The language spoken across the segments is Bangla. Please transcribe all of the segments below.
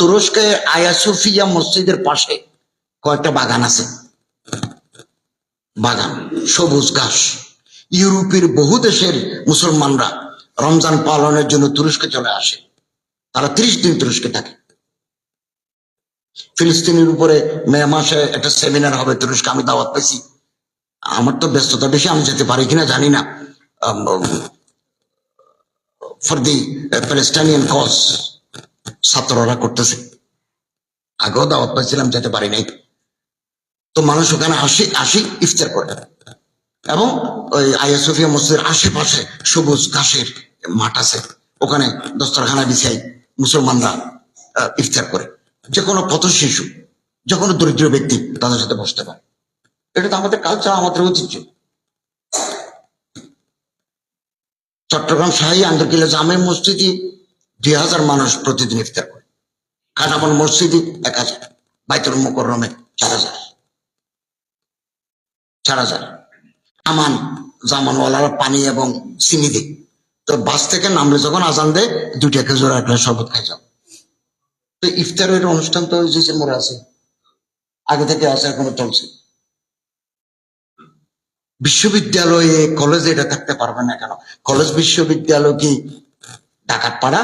তুরস্কের আয়া সুফিয়া মসজিদের পাশে কয়েকটা বাগান আছে। বাগান, সবুজ ঘাস। ইউরোপের বহু দেশের মুসলমানরা রমজান পালনের জন্য তুরস্কে চলে আসে। তারা ত্রিশ দিন তুরস্কে থাকে। ফিলিস্তিনের উপরে মে মাসে একটা সেমিনার হবে তুরস্কে, আমি দাওয়াত পেয়েছি আমার তো ব্যস্ততা বেশি, আমি যেতে পারি কিনা জানি না। ফর দি প্যালেস্টাইনিয়ান কজ ছাত্ররা করতেছে। আগেও দাওয়াত পাইছিলাম যেতে পারি নাই। তো মানুষ ওখানে আসি আসি ইফতার করে। এবং ওই আইয়াসুফিয়া মসজিদের আশেপাশে সবুজ ঘাসের মাঠ আছে। ওখানে দস্তরখানা বিছাই মুসলমানরা ইফতার করে। যে কোনো পথ শিশু, যে কোনো দরিদ্র ব্যক্তি তাদের সাথে বসতে পারে। এটা তো আমাদের কালচার আমাদের ঐতিহ্য। চট্টগ্রাম শাহী আন্দরকিল্লা জামে মসজিদে দুই হাজার মানুষ প্রতিদিন ইফতার করে। খানাবন মসজিদে এক হাজার, বাইতুল মুকরমে চার হাজার। চার হাজার। আমান, জামানওয়ালারা পানি এবং চিনি দিই তো বাস থেকে নামলে যখন আজান দেয় দুইটা খেজুর একটা শরবত খাই যাও। তো ইফতারের অনুষ্ঠান তো যে ডিসেম্বরে আছে, আগে থেকে আছে, এখনও চলছে। বিশ্ববিদ্যালয়ে কলেজে এটা থাকতে পারবে না কেন? কলেজ বিশ্ববিদ্যালয় কি ডাকাত পাড়া,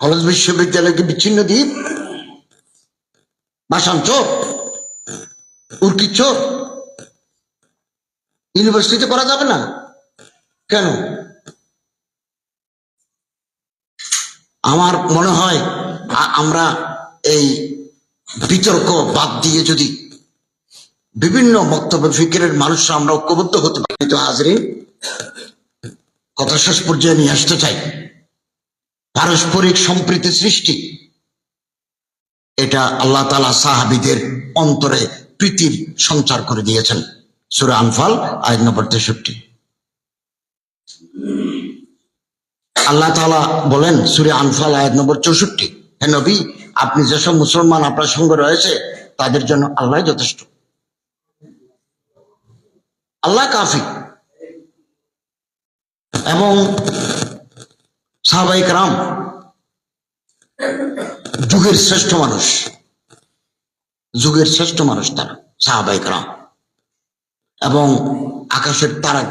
কলেজ বিশ্ববিদ্যালয় কি বিচ্ছিন্ন দ্বীপ বাসান চোর, উর্কি চোর, ইউনিভার্সিটিতে করা যাবে না। কেন? আমার মনে হয় আমরা এই বিতর্ক বাদ দিয়ে যদি বিভিন্ন বক্তব্য, ফিকিরের মানুষরা আমরা ঐক্যবদ্ধ হতে পারি। তো হাজরিন কথা শেষ পর্যায়ে নিয়ে আসতে চাই। পারস্পরিক সম্প্রীতি সৃষ্টি। এটা আল্লাহ তালা সাহাবিদের অন্তরে প্রীতির সঞ্চার করে দিয়েছেন। সুরে আনফাল আয় নম্বর তেষট্টি। আল্লাহ তালা বলেন, সুরে আনফাল, আয়াত নম্বর চৌষট্টি, হে নবী, আপনি যেসব মুসলমান আপনার সঙ্গে রয়েছে, তাদের জন্য আল্লাহ যথেষ্ট। আল্লাহ কাফি। এবং সাহাবাইক রাম যুগের শ্রেষ্ঠ মানুষ, যুগের শ্রেষ্ঠ মানুষ তারা সাহাবাইক রাম এবং আকাশের তারা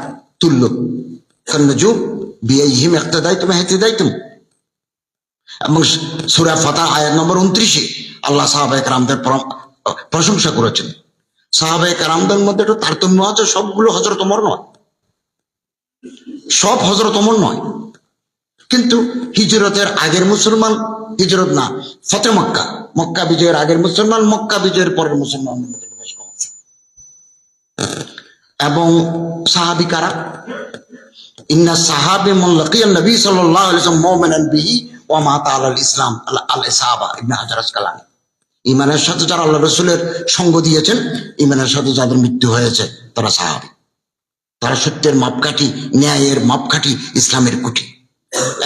তুল্য। যুগ বিয়ে হিম একটা দায়িত্ব হেঁটে দায়িত্ব এবং সুরা ফাতা আয়াত নম্বর উনত্রিশে আল্লাহ সাহাবাহিক রামদের প্রশংসা করেছেন। সাহাবাহিক রামদের মধ্যে একটু তারতম্য আছে, সবগুলো হজরত অমর নয়। সব হজরত অমর নয়। কিন্তু হিজরতের আগের মুসলমান হিজরত না, ফতে মক্কা। মক্কা বিজয়ের আগের মুসলমান, মক্কা বিজয়ের পরের মধ্যে একটু বেশ এবং সাহাবি কারা? ইন্না সাহাবে মুল্লাকিয়ান নবী সাল্লাল্লাহু আলাইহি ওয়াসাল্লাম মুমিনান বিহি ওয়া মাতা আলাল ইসলাম, আল সাহাবা ইবনে হাজার আসকালানি। ইমানের সাথে যারা আল্লাহ রসুলের সঙ্গ দিয়েছেন, ইমানের সাথে যাদের মৃত্যু হয়েছে, তারা সাহাবি। তারা সত্যের মাপকাঠি, ন্যায়ের মাপকাঠি, ইসলামের কুঠি।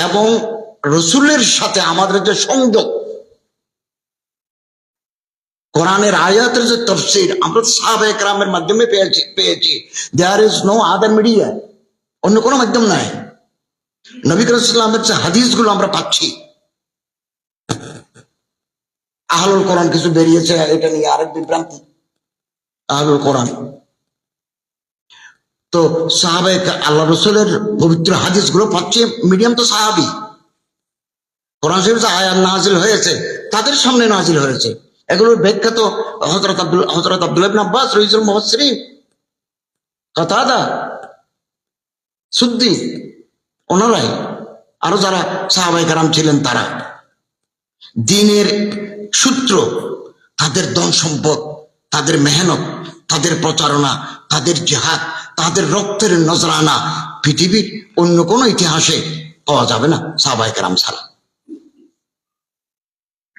এবং রসুলের সাথে আমাদের যে সংযোগ কোরআনের আয়াতের যে তফসির, আমরা সাহাবে একরামের মাধ্যমে পেয়েছি পেয়েছি। There is no other media অন্য কোনো মাধ্যম নাই। নবী করিমের যে হাদিসগুলো আমরা পাচ্ছি, আহলুল কোরআন কিছু বেরিয়েছে, এটা নিয়ে আরেক বিভ্রান্তি। আহলুল কোরআন। তো সাহাবে আল্লাহ রসুলের পবিত্র হাদিসগুলো পাচ্ছে মিডিয়াম তো সাহাবি। কোরআন শরীফ আয়াত নাজিল হয়েছে, তাদের সামনে নাজিল হয়েছে। এগুলোর ব্যাখ্যা তো হজরত আব্দুল হজরত আব্দুল আব্বাস রইজুল মুহসসিরিন কাতাদা, সুদ্দি, ওনারাই আরও যারা সাহাবাই কারাম ছিলেন তারা। দিনের সূত্র, তাদের ধন সম্পদ, তাদের মেহনত, তাদের প্রচারণা তাদের জেহাদ, তাদের রক্তের নজরানা পৃথিবীর অন্য কোনো ইতিহাসে পাওয়া যাবে না সাবাই কারাম ছাড়া।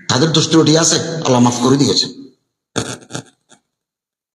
তাদের দোষ ত্রুটি আছে, আল্লাহ মাফ করে দিয়েছেন।